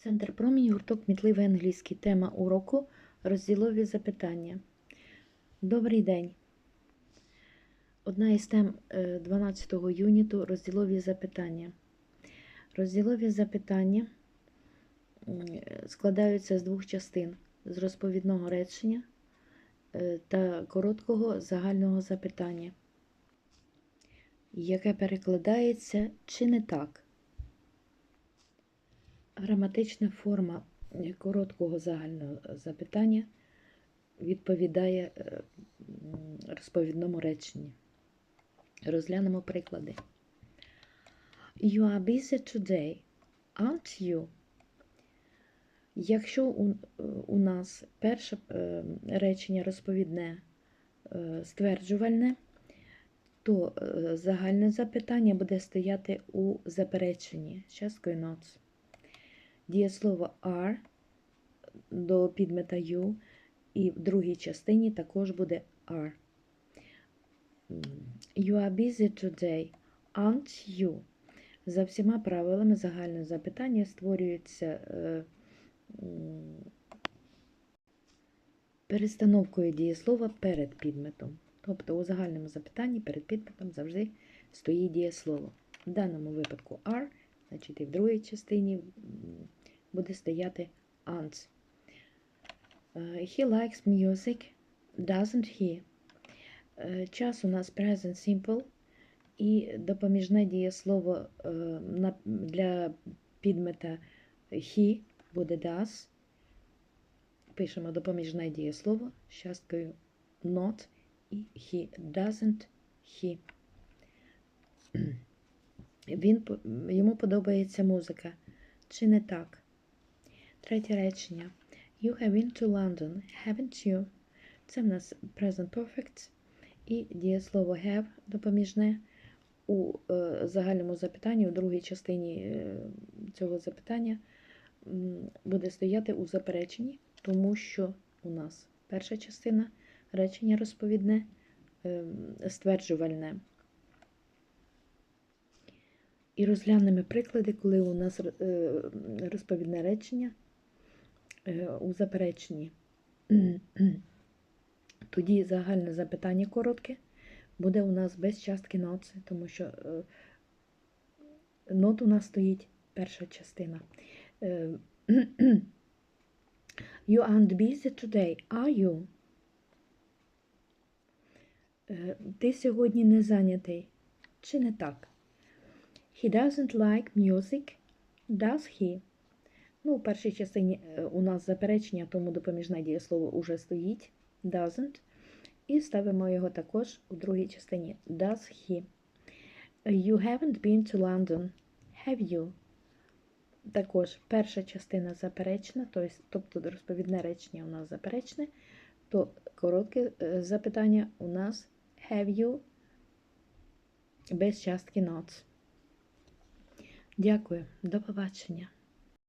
Центр промінь, гурток Мітливий англійський. Тема уроку розділові запитання. Добрий день. Одна із тем е, 12-го юніту розділові запитання. Розділові запитання складаються з двох частин: з розповідного речення е, та короткого загального запитання, яке перекладається чи не так. Граматична форма е, короткого загального запитання відповідає е, розповідному реченню. Розглянемо приклади. You are busy today, aren't you? Якщо у, у нас перше е, речення розповідне стверджувальне, то загальне запитання буде стояти у запереченні з часткою not. Дієслово are до підмета you, і в другій частині також буде are. You are busy today, aren't you? За всіма правилами загальне запитання створюється е, перестановкою дієслова перед підметом. Тобто у загальному запитанні перед підметом завжди стоїть дієслово. В даному випадку are, значить і в другій частині буде стояти aren't. Е, He likes music, doesn't he? Е, Час у нас present simple і допоміжне дієслово е, для підмета he буде does. Пишемо допоміжне дієслово з часткою not і he doesn't he. Він, йому подобається музика. Чи не так? Третє речення. You have been to London, haven't you? Це в нас present perfect і дієслово have допоміжне у е, загальному запитанні, у другій частині е, цього запитання буде стояти у запереченні, тому що у нас перша частина речення розповідне, е, стверджувальне. І розглянемо приклади, коли у нас розповідне речення у запереченні. Тоді загальне запитання коротке буде у нас без частки not, тому що е, not у нас стоїть перша частина. Е, You aren't busy today, are you? Е, Ти сьогодні не зайнятий. Чи не так? He doesn't like music, does he? Ну, у першій частині е, у нас заперечення, тому допоміжне дієслово уже стоїть. Doesn't. І ставимо його також у другій частині. Does he? You haven't been to London. Have you? Також перша частина заперечна, тобто- розповідне речення у нас заперечне, то коротке е, запитання у нас have you без частки not. Дякую, до побачення.